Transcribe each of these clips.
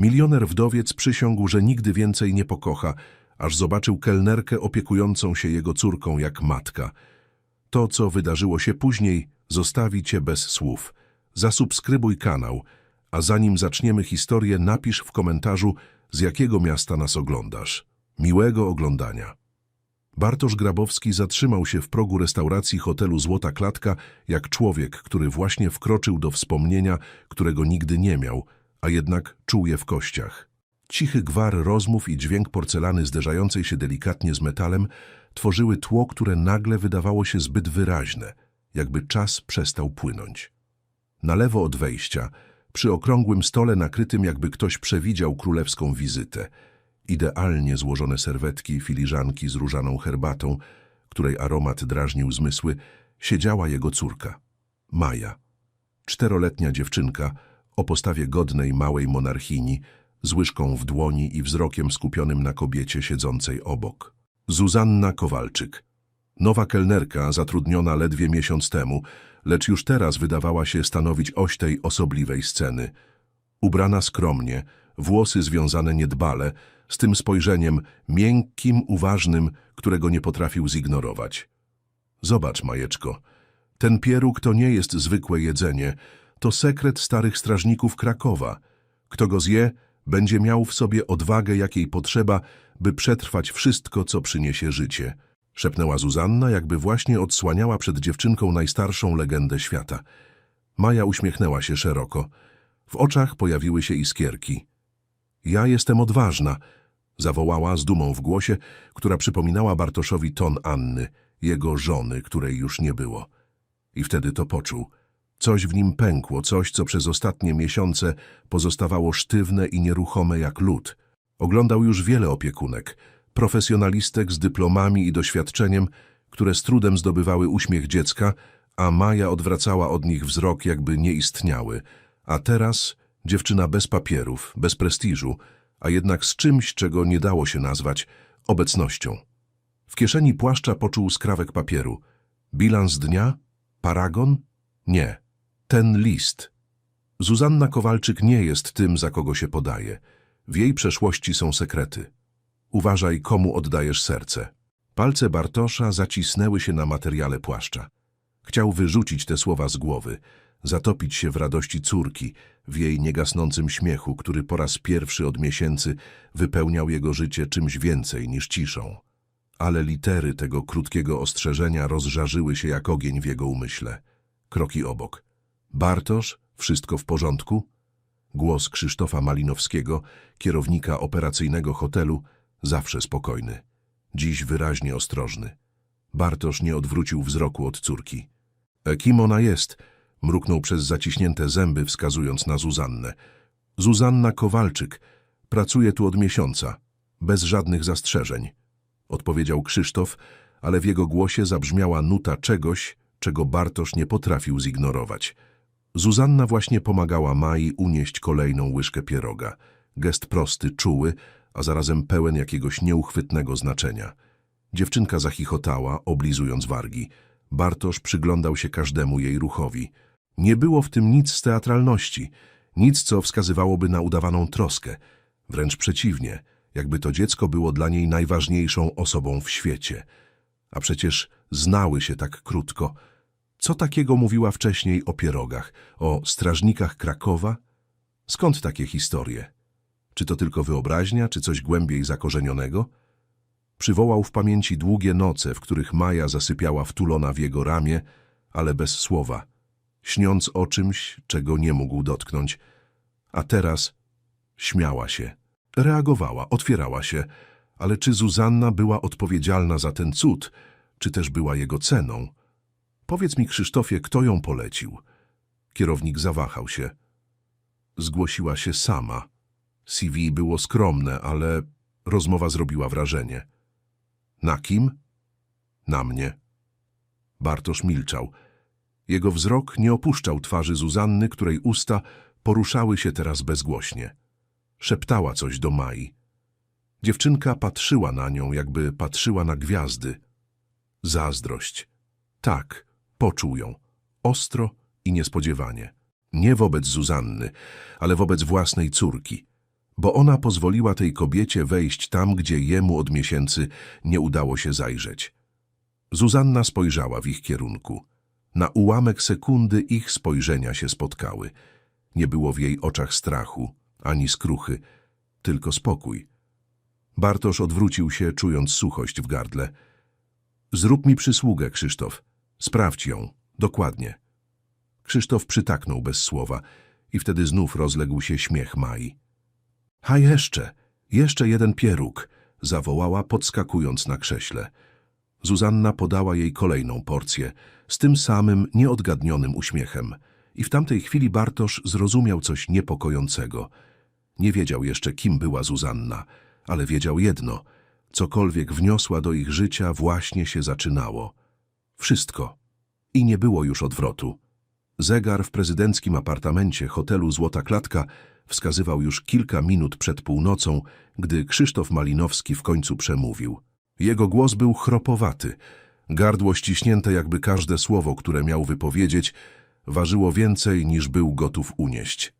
Milioner wdowiec przysiągł, że nigdy więcej nie pokocha, aż zobaczył kelnerkę opiekującą się jego córką jak matka. To, co wydarzyło się później, zostawi cię bez słów. Zasubskrybuj kanał, a zanim zaczniemy historię, napisz w komentarzu, z jakiego miasta nas oglądasz. Miłego oglądania. Bartosz Grabowski zatrzymał się w progu restauracji hotelu Złota Klatka jak człowiek, który właśnie wkroczył do wspomnienia, którego nigdy nie miał, a jednak czuł je w kościach. Cichy gwar rozmów i dźwięk porcelany zderzającej się delikatnie z metalem tworzyły tło, które nagle wydawało się zbyt wyraźne, jakby czas przestał płynąć. Na lewo od wejścia, przy okrągłym stole nakrytym jakby ktoś przewidział królewską wizytę, idealnie złożone serwetki i filiżanki z różaną herbatą, której aromat drażnił zmysły, siedziała jego córka, Maja. Czteroletnia dziewczynka o postawie godnej małej monarchini, z łyżką w dłoni i wzrokiem skupionym na kobiecie siedzącej obok. Zuzanna Kowalczyk. Nowa kelnerka, zatrudniona ledwie miesiąc temu, lecz już teraz wydawała się stanowić oś tej osobliwej sceny. Ubrana skromnie, włosy związane niedbale, z tym spojrzeniem miękkim, uważnym, którego nie potrafił zignorować. Zobacz, Majeczko, ten pieróg to nie jest zwykłe jedzenie, to sekret starych strażników Krakowa. Kto go zje, będzie miał w sobie odwagę, jakiej potrzeba, by przetrwać wszystko, co przyniesie życie. Szepnęła Zuzanna, jakby właśnie odsłaniała przed dziewczynką najstarszą legendę świata. Maja uśmiechnęła się szeroko. W oczach pojawiły się iskierki. Ja jestem odważna, zawołała z dumą w głosie, która przypominała Bartoszowi ton Anny, jego żony, której już nie było. I wtedy to poczuł. Coś w nim pękło, coś, co przez ostatnie miesiące pozostawało sztywne i nieruchome jak lód. Oglądał już wiele opiekunek, profesjonalistek z dyplomami i doświadczeniem, które z trudem zdobywały uśmiech dziecka, a Maja odwracała od nich wzrok, jakby nie istniały. A teraz dziewczyna bez papierów, bez prestiżu, a jednak z czymś, czego nie dało się nazwać obecnością. W kieszeni płaszcza poczuł skrawek papieru. Bilans dnia? Paragon? Nie. Ten list. Zuzanna Kowalczyk nie jest tym, za kogo się podaje. W jej przeszłości są sekrety. Uważaj, komu oddajesz serce. Palce Bartosza zacisnęły się na materiale płaszcza. Chciał wyrzucić te słowa z głowy, zatopić się w radości córki, w jej niegasnącym śmiechu, który po raz pierwszy od miesięcy wypełniał jego życie czymś więcej niż ciszą. Ale litery tego krótkiego ostrzeżenia rozżarzyły się jak ogień w jego umyśle. Kroki obok. Bartosz, wszystko w porządku? Głos Krzysztofa Malinowskiego, kierownika operacyjnego hotelu, zawsze spokojny. Dziś wyraźnie ostrożny. Bartosz nie odwrócił wzroku od córki. E, kim ona jest? Mruknął przez zaciśnięte zęby, wskazując na Zuzannę. Zuzanna Kowalczyk. Pracuje tu od miesiąca. Bez żadnych zastrzeżeń. Odpowiedział Krzysztof, ale w jego głosie zabrzmiała nuta czegoś, czego Bartosz nie potrafił zignorować. Zuzanna właśnie pomagała Mai unieść kolejną łyżkę pieroga. Gest prosty, czuły, a zarazem pełen jakiegoś nieuchwytnego znaczenia. Dziewczynka zachichotała, oblizując wargi. Bartosz przyglądał się każdemu jej ruchowi. Nie było w tym nic z teatralności, nic, co wskazywałoby na udawaną troskę. Wręcz przeciwnie, jakby to dziecko było dla niej najważniejszą osobą w świecie. A przecież znały się tak krótko. Co takiego mówiła wcześniej o pierogach, o strażnikach Krakowa? Skąd takie historie? Czy to tylko wyobraźnia, czy coś głębiej zakorzenionego? Przywołał w pamięci długie noce, w których Maja zasypiała wtulona w jego ramię, ale bez słowa, śniąc o czymś, czego nie mógł dotknąć. A teraz śmiała się, reagowała, otwierała się, ale czy Zuzanna była odpowiedzialna za ten cud, czy też była jego ceną? Powiedz mi, Krzysztofie, kto ją polecił? Kierownik zawahał się. Zgłosiła się sama. CV było skromne, ale rozmowa zrobiła wrażenie. Na kim? Na mnie. Bartosz milczał. Jego wzrok nie opuszczał twarzy Zuzanny, której usta poruszały się teraz bezgłośnie. Szeptała coś do Mai. Dziewczynka patrzyła na nią, jakby patrzyła na gwiazdy. Zazdrość. Tak, poczuł ją. Ostro i niespodziewanie. Nie wobec Zuzanny, ale wobec własnej córki. bo ona pozwoliła tej kobiecie wejść tam, gdzie jemu od miesięcy nie udało się zajrzeć. Zuzanna spojrzała w ich kierunku. Na ułamek sekundy ich spojrzenia się spotkały. Nie było w jej oczach strachu, ani skruchy, tylko spokój. Bartosz odwrócił się, czując suchość w gardle. Zrób mi przysługę, Krzysztof. Sprawdź ją. Dokładnie. Krzysztof przytaknął bez słowa i wtedy znów rozległ się śmiech Mai. A jeszcze, jeszcze jeden pieróg, zawołała, podskakując na krześle. Zuzanna podała jej kolejną porcję, z tym samym nieodgadnionym uśmiechem. I w tamtej chwili Bartosz zrozumiał coś niepokojącego. Nie wiedział jeszcze, kim była Zuzanna, ale wiedział jedno. Cokolwiek wniosła do ich życia, właśnie się zaczynało. Wszystko. I nie było już odwrotu. Zegar w prezydenckim apartamencie hotelu Złota Klatka wskazywał już kilka minut przed północą, gdy Krzysztof Malinowski w końcu przemówił. Jego głos był chropowaty. Gardło ściśnięte jakby każde słowo, które miał wypowiedzieć, ważyło więcej niż był gotów unieść.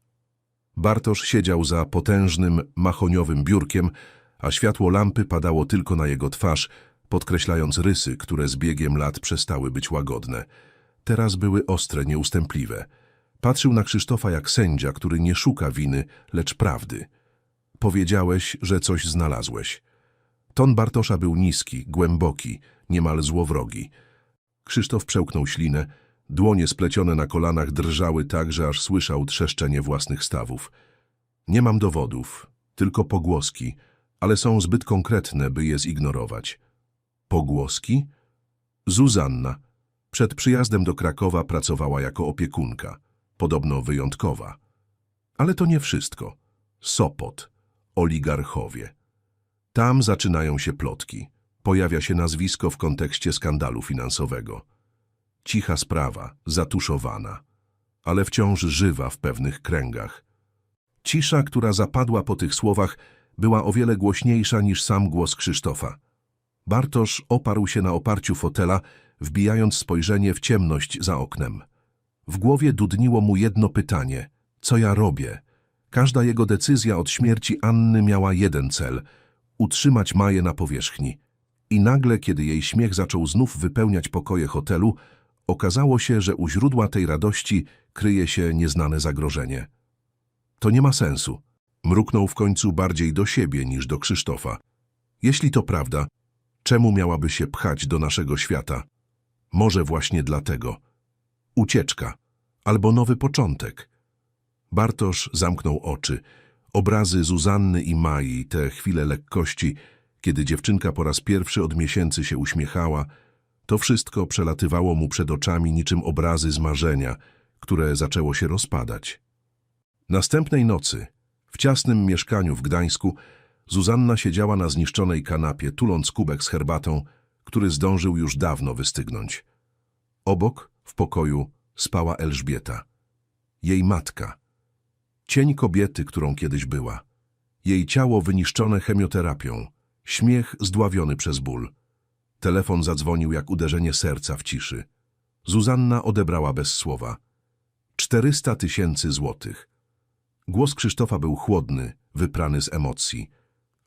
Bartosz siedział za potężnym, mahoniowym biurkiem, a światło lampy padało tylko na jego twarz, podkreślając rysy, które z biegiem lat przestały być łagodne. Teraz były ostre, nieustępliwe. Patrzył na Krzysztofa jak sędzia, który nie szuka winy, lecz prawdy. Powiedziałeś, że coś znalazłeś. Ton Bartosza był niski, głęboki, niemal złowrogi. Krzysztof przełknął ślinę, dłonie splecione na kolanach drżały tak, że aż słyszał trzeszczenie własnych stawów. Nie mam dowodów, tylko pogłoski, ale są zbyt konkretne, by je zignorować. Pogłoski? Zuzanna. Przed przyjazdem do Krakowa pracowała jako opiekunka, podobno wyjątkowa. Ale to nie wszystko. Sopot, oligarchowie. Tam zaczynają się plotki. Pojawia się nazwisko w kontekście skandalu finansowego. Cicha sprawa, zatuszowana, ale wciąż żywa w pewnych kręgach. Cisza, która zapadła po tych słowach, była o wiele głośniejsza niż sam głos Krzysztofa. Bartosz oparł się na oparciu fotela, wbijając spojrzenie w ciemność za oknem. W głowie dudniło mu jedno pytanie. Co ja robię? Każda jego decyzja od śmierci Anny miała jeden cel – utrzymać Maję na powierzchni. I nagle, kiedy jej śmiech zaczął znów wypełniać pokoje hotelu, okazało się, że u źródła tej radości kryje się nieznane zagrożenie. To nie ma sensu. Mruknął w końcu bardziej do siebie niż do Krzysztofa. Jeśli to prawda, czemu miałaby się pchać do naszego świata? Może właśnie dlatego. Ucieczka. Albo nowy początek. Bartosz zamknął oczy. Obrazy Zuzanny i Mai, te chwile lekkości, kiedy dziewczynka po raz pierwszy od miesięcy się uśmiechała, to wszystko przelatywało mu przed oczami niczym obrazy z marzenia, które zaczęło się rozpadać. Następnej nocy, w ciasnym mieszkaniu w Gdańsku, Zuzanna siedziała na zniszczonej kanapie, tuląc kubek z herbatą, który zdążył już dawno wystygnąć. Obok, w pokoju, spała Elżbieta. Jej matka. Cień kobiety, którą kiedyś była. Jej ciało wyniszczone chemioterapią. Śmiech zdławiony przez ból. Telefon zadzwonił jak uderzenie serca w ciszy. Zuzanna odebrała bez słowa. Czterysta tysięcy złotych. Głos Krzysztofa był chłodny, wyprany z emocji.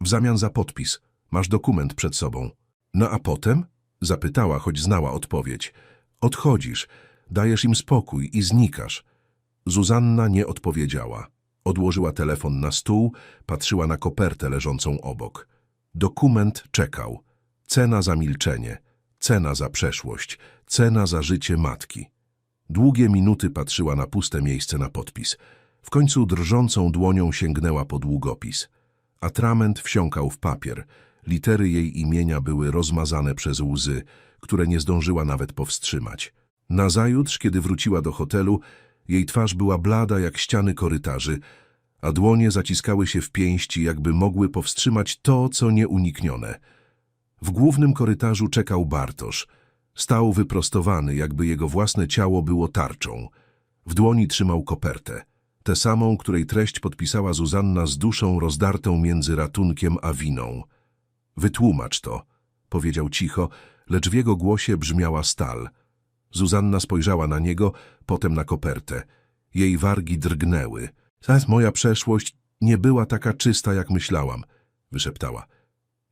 W zamian za podpis. Masz dokument przed sobą. No a potem? Zapytała, choć znała odpowiedź. Odchodzisz, dajesz im spokój i znikasz. Zuzanna nie odpowiedziała. Odłożyła telefon na stół, patrzyła na kopertę leżącą obok. Dokument czekał. Cena za milczenie, cena za przeszłość, cena za życie matki. Długie minuty patrzyła na puste miejsce na podpis. W końcu drżącą dłonią sięgnęła po długopis. Atrament wsiąkał w papier. Litery jej imienia były rozmazane przez łzy, które nie zdążyła nawet powstrzymać. Nazajutrz, kiedy wróciła do hotelu, jej twarz była blada jak ściany korytarzy, a dłonie zaciskały się w pięści, jakby mogły powstrzymać to, co nieuniknione. W głównym korytarzu czekał Bartosz. Stał wyprostowany, jakby jego własne ciało było tarczą. W dłoni trzymał kopertę, tę samą, której treść podpisała Zuzanna z duszą rozdartą między ratunkiem a winą. Wytłumacz to, powiedział cicho, lecz w jego głosie brzmiała stal. Zuzanna spojrzała na niego, potem na kopertę. Jej wargi drgnęły. Moja przeszłość, nie była taka czysta, jak myślałam, wyszeptała.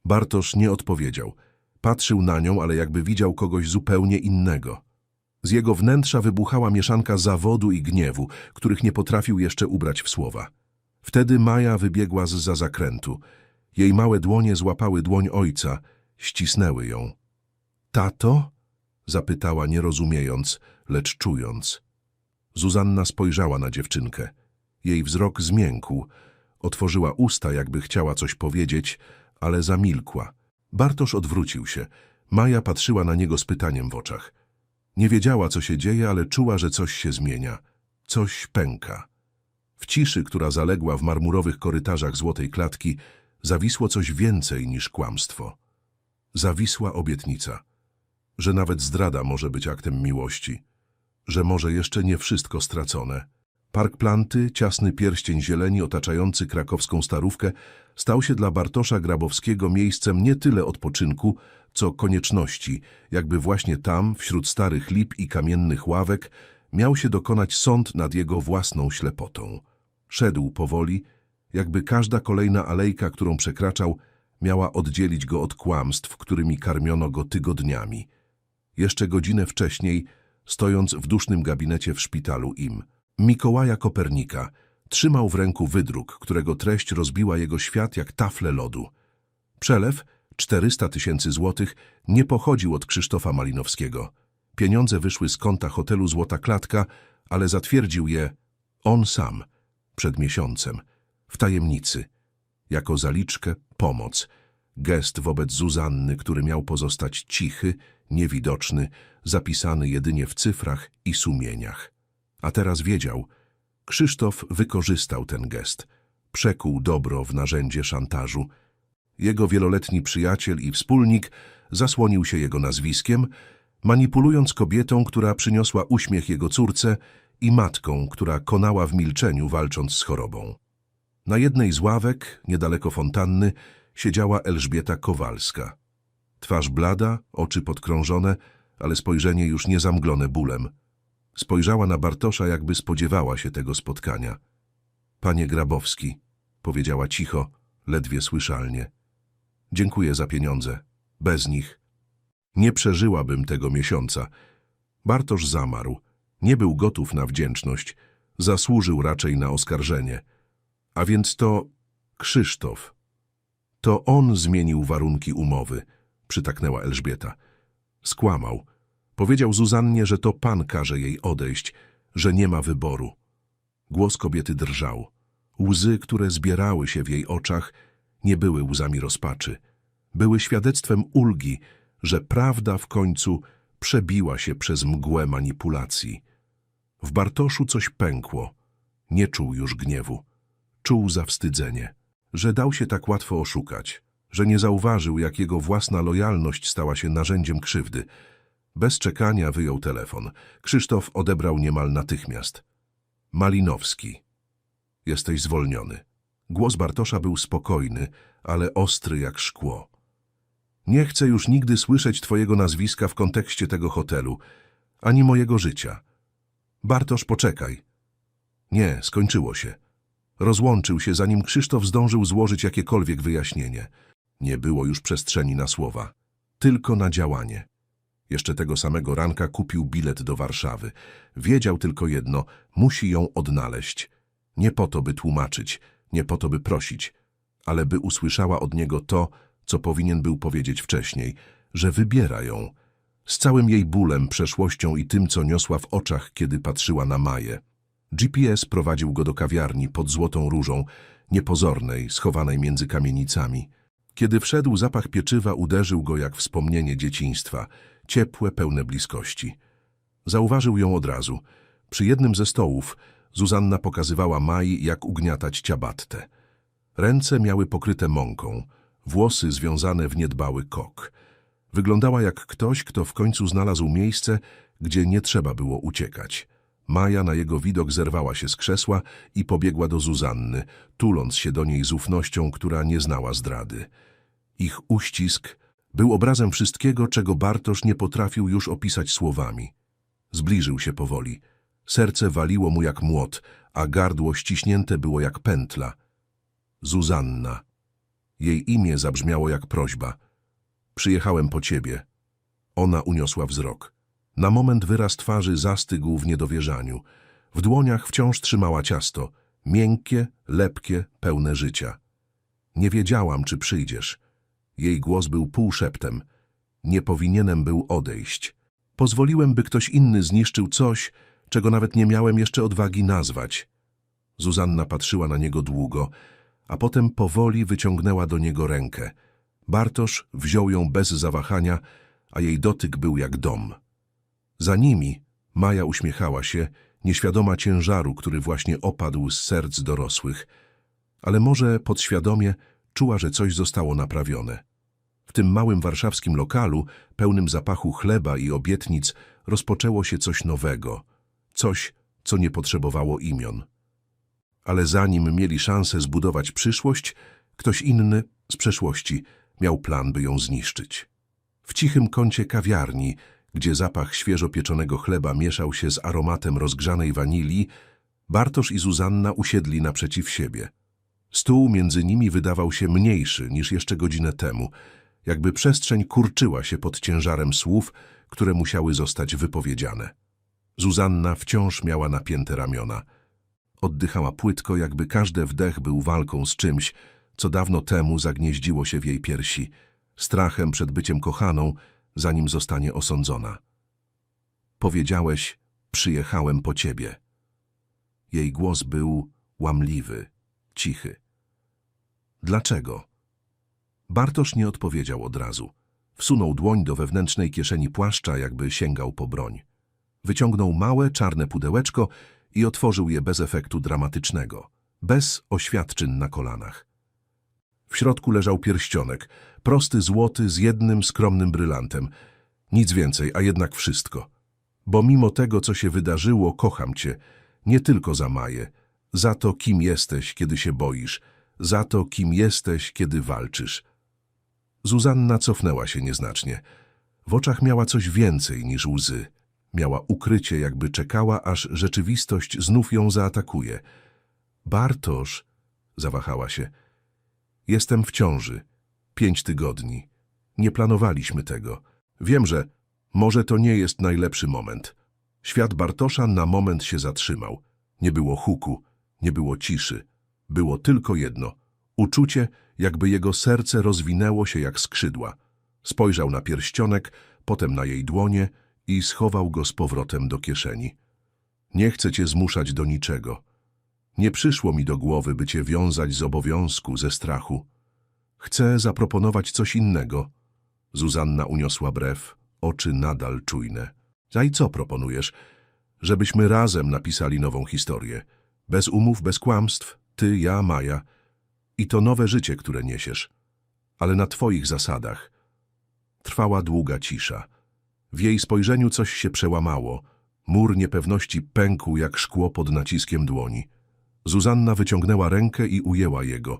Bartosz nie odpowiedział. Patrzył na nią, ale jakby widział kogoś zupełnie innego. Z jego wnętrza wybuchała mieszanka zawodu i gniewu, których nie potrafił jeszcze ubrać w słowa. Wtedy Maja wybiegła z za zakrętu. Jej małe dłonie złapały dłoń ojca, ścisnęły ją. Tato? zapytała, nie rozumiejąc, lecz czując. Zuzanna spojrzała na dziewczynkę. Jej wzrok zmiękł. Otworzyła usta, jakby chciała coś powiedzieć, ale zamilkła. Bartosz odwrócił się. Maja patrzyła na niego z pytaniem w oczach. Nie wiedziała, co się dzieje, ale czuła, że coś się zmienia. Coś pęka. W ciszy, która zaległa w marmurowych korytarzach złotej klatki, zawisło coś więcej niż kłamstwo. Zawisła obietnica, że nawet zdrada może być aktem miłości, że może jeszcze nie wszystko stracone. Park Planty, ciasny pierścień zieleni otaczający krakowską starówkę, stał się dla Bartosza Grabowskiego miejscem nie tyle odpoczynku, co konieczności, jakby właśnie tam, wśród starych lip i kamiennych ławek, miał się dokonać sąd nad jego własną ślepotą. Szedł powoli, jakby każda kolejna alejka, którą przekraczał, miała oddzielić go od kłamstw, którymi karmiono go tygodniami. Jeszcze godzinę wcześniej, stojąc w dusznym gabinecie w szpitalu im, Mikołaja Kopernika trzymał w ręku wydruk, którego treść rozbiła jego świat jak tafle lodu. Przelew, 400 tysięcy złotych, nie pochodził od Krzysztofa Malinowskiego. Pieniądze wyszły z konta hotelu Złota Klatka, ale zatwierdził je on sam, przed miesiącem, w tajemnicy, jako zaliczkę, pomoc, gest wobec Zuzanny, który miał pozostać cichy, niewidoczny, zapisany jedynie w cyfrach i sumieniach. A teraz wiedział, Krzysztof wykorzystał ten gest, przekuł dobro w narzędzie szantażu. Jego wieloletni przyjaciel i wspólnik zasłonił się jego nazwiskiem, manipulując kobietą, która przyniosła uśmiech jego córce i matką, która konała w milczeniu, walcząc z chorobą. Na jednej z ławek, niedaleko fontanny, siedziała Elżbieta Kowalska. Twarz blada, oczy podkrążone, ale spojrzenie już nie zamglone bólem. Spojrzała na Bartosza, jakby spodziewała się tego spotkania. Panie Grabowski, powiedziała cicho, ledwie słyszalnie. Dziękuję za pieniądze. Bez nich nie przeżyłabym tego miesiąca. Bartosz zamarł. Nie był gotów na wdzięczność. Zasłużył raczej na oskarżenie. A więc to Krzysztof. To on zmienił warunki umowy, przytaknęła Elżbieta. Skłamał. Powiedział Zuzannie, że to pan każe jej odejść, że nie ma wyboru. Głos kobiety drżał. Łzy, które zbierały się w jej oczach, nie były łzami rozpaczy. Były świadectwem ulgi, że prawda w końcu przebiła się przez mgłę manipulacji. W Bartoszu coś pękło. Nie czuł już gniewu. Czuł zawstydzenie, że dał się tak łatwo oszukać, że nie zauważył, jak jego własna lojalność stała się narzędziem krzywdy. Bez czekania wyjął telefon. Krzysztof odebrał niemal natychmiast. Malinowski. Jesteś zwolniony. Głos Bartosza był spokojny, ale ostry jak szkło. Nie chcę już nigdy słyszeć twojego nazwiska w kontekście tego hotelu, ani mojego życia. Bartosz, poczekaj. Nie, skończyło się. Rozłączył się, zanim Krzysztof zdążył złożyć jakiekolwiek wyjaśnienie. Nie było już przestrzeni na słowa, tylko na działanie. Jeszcze tego samego ranka kupił bilet do Warszawy. Wiedział tylko jedno, musi ją odnaleźć. Nie po to, by tłumaczyć, nie po to, by prosić, ale by usłyszała od niego to, co powinien był powiedzieć wcześniej, że wybiera ją. Z całym jej bólem, przeszłością i tym, co niosła w oczach, kiedy patrzyła na Maję. GPS prowadził go do kawiarni pod złotą różą, niepozornej, schowanej między kamienicami. Kiedy wszedł, zapach pieczywa uderzył go jak wspomnienie dzieciństwa, ciepłe, pełne bliskości. Zauważył ją od razu. Przy jednym ze stołów Zuzanna pokazywała Mai, jak ugniatać ciabattę. Ręce miały pokryte mąką, włosy związane w niedbały kok. Wyglądała jak ktoś, kto w końcu znalazł miejsce, gdzie nie trzeba było uciekać. Maja na jego widok zerwała się z krzesła i pobiegła do Zuzanny, tuląc się do niej z ufnością, która nie znała zdrady. Ich uścisk był obrazem wszystkiego, czego Bartosz nie potrafił już opisać słowami. Zbliżył się powoli. Serce waliło mu jak młot, a gardło ściśnięte było jak pętla. Zuzanna. Jej imię zabrzmiało jak prośba. Przyjechałem po ciebie. Ona uniosła wzrok. Na moment wyraz twarzy zastygł w niedowierzaniu. W dłoniach wciąż trzymała ciasto. Miękkie, lepkie, pełne życia. Nie wiedziałam, czy przyjdziesz. Jej głos był półszeptem. Nie powinienem był odejść. Pozwoliłem, by ktoś inny zniszczył coś, czego nawet nie miałem jeszcze odwagi nazwać. Zuzanna patrzyła na niego długo, a potem powoli wyciągnęła do niego rękę. Bartosz wziął ją bez zawahania, a jej dotyk był jak dom. Za nimi Maja uśmiechała się, nieświadoma ciężaru, który właśnie opadł z serc dorosłych, ale może podświadomie czuła, że coś zostało naprawione. W tym małym warszawskim lokalu, pełnym zapachu chleba i obietnic, rozpoczęło się coś nowego, coś, co nie potrzebowało imion. Ale zanim mieli szansę zbudować przyszłość, ktoś inny z przeszłości miał plan, by ją zniszczyć. W cichym kącie kawiarni, gdzie zapach świeżo pieczonego chleba mieszał się z aromatem rozgrzanej wanilii, Bartosz i Zuzanna usiedli naprzeciw siebie. Stół między nimi wydawał się mniejszy niż jeszcze godzinę temu, jakby przestrzeń kurczyła się pod ciężarem słów, które musiały zostać wypowiedziane. Zuzanna wciąż miała napięte ramiona. Oddychała płytko, jakby każdy wdech był walką z czymś, co dawno temu zagnieździło się w jej piersi, strachem przed byciem kochaną, zanim zostanie osądzona. Powiedziałeś, przyjechałem po ciebie. Jej głos był łamliwy, cichy. Dlaczego? Bartosz nie odpowiedział od razu. Wsunął dłoń do wewnętrznej kieszeni płaszcza, jakby sięgał po broń. Wyciągnął małe, czarne pudełeczko i otworzył je bez efektu dramatycznego, bez oświadczyn na kolanach. W środku leżał pierścionek, prosty złoty z jednym skromnym brylantem. Nic więcej, a jednak wszystko. Bo mimo tego, co się wydarzyło, kocham cię. Nie tylko za Maję. Za to, kim jesteś, kiedy się boisz. Za to, kim jesteś, kiedy walczysz. Zuzanna cofnęła się nieznacznie. W oczach miała coś więcej niż łzy. Miała ukrycie, jakby czekała, aż rzeczywistość znów ją zaatakuje. Bartosz, zawahała się, jestem w ciąży. Pięć tygodni. Nie planowaliśmy tego. Wiem, że może to nie jest najlepszy moment. Świat Bartosza na moment się zatrzymał. Nie było huku, nie było ciszy. Było tylko jedno. Uczucie, jakby jego serce rozwinęło się jak skrzydła. Spojrzał na pierścionek, potem na jej dłonie i schował go z powrotem do kieszeni. Nie chcę cię zmuszać do niczego. Nie przyszło mi do głowy, by cię wiązać z obowiązku, ze strachu. Chcę zaproponować coś innego. Zuzanna uniosła brew, oczy nadal czujne. A i co proponujesz? Żebyśmy razem napisali nową historię. Bez umów, bez kłamstw, ty, ja, Maja. I to nowe życie, które niesiesz. Ale na twoich zasadach. Trwała długa cisza. W jej spojrzeniu coś się przełamało. Mur niepewności pękł jak szkło pod naciskiem dłoni. Zuzanna wyciągnęła rękę i ujęła jego.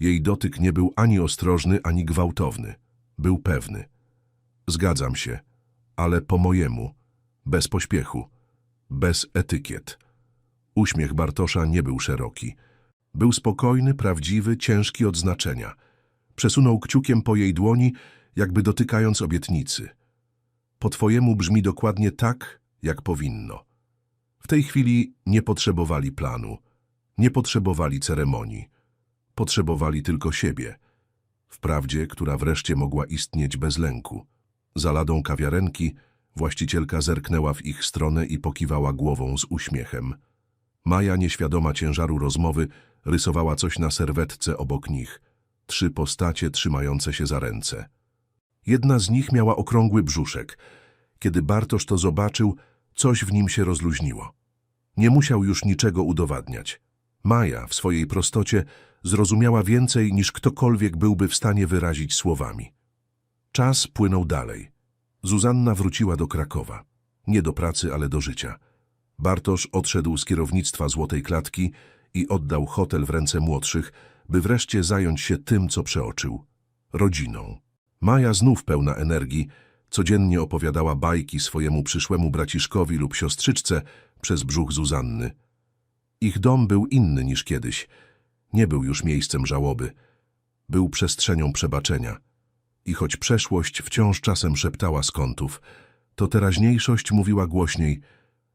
Jej dotyk nie był ani ostrożny, ani gwałtowny. Był pewny. Zgadzam się, ale po mojemu, bez pośpiechu, bez etykiet. Uśmiech Bartosza nie był szeroki. Był spokojny, prawdziwy, ciężki od znaczenia. Przesunął kciukiem po jej dłoni, jakby dotykając obietnicy. Po twojemu brzmi dokładnie tak, jak powinno. W tej chwili nie potrzebowali planu, nie potrzebowali ceremonii. Potrzebowali tylko siebie. Wprawdzie, która wreszcie mogła istnieć bez lęku. Za ladą kawiarenki właścicielka zerknęła w ich stronę i pokiwała głową z uśmiechem. Maja, nieświadoma ciężaru rozmowy, rysowała coś na serwetce obok nich. Trzy postacie trzymające się za ręce. Jedna z nich miała okrągły brzuszek. Kiedy Bartosz to zobaczył, coś w nim się rozluźniło. Nie musiał już niczego udowadniać. Maja w swojej prostocie zrozumiała więcej niż ktokolwiek byłby w stanie wyrazić słowami. Czas płynął dalej. Zuzanna wróciła do Krakowa. Nie do pracy, ale do życia. Bartosz odszedł z kierownictwa Złotej Klatki i oddał hotel w ręce młodszych, by wreszcie zająć się tym, co przeoczył – rodziną. Maja znów pełna energii, codziennie opowiadała bajki swojemu przyszłemu braciszkowi lub siostrzyczce przez brzuch Zuzanny. Ich dom był inny niż kiedyś. nie był już miejscem żałoby. Był przestrzenią przebaczenia. I choć przeszłość wciąż czasem szeptała z kątów, to teraźniejszość mówiła głośniej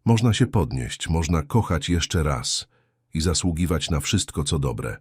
można się podnieść, można kochać jeszcze raz i zasługiwać na wszystko, co dobre.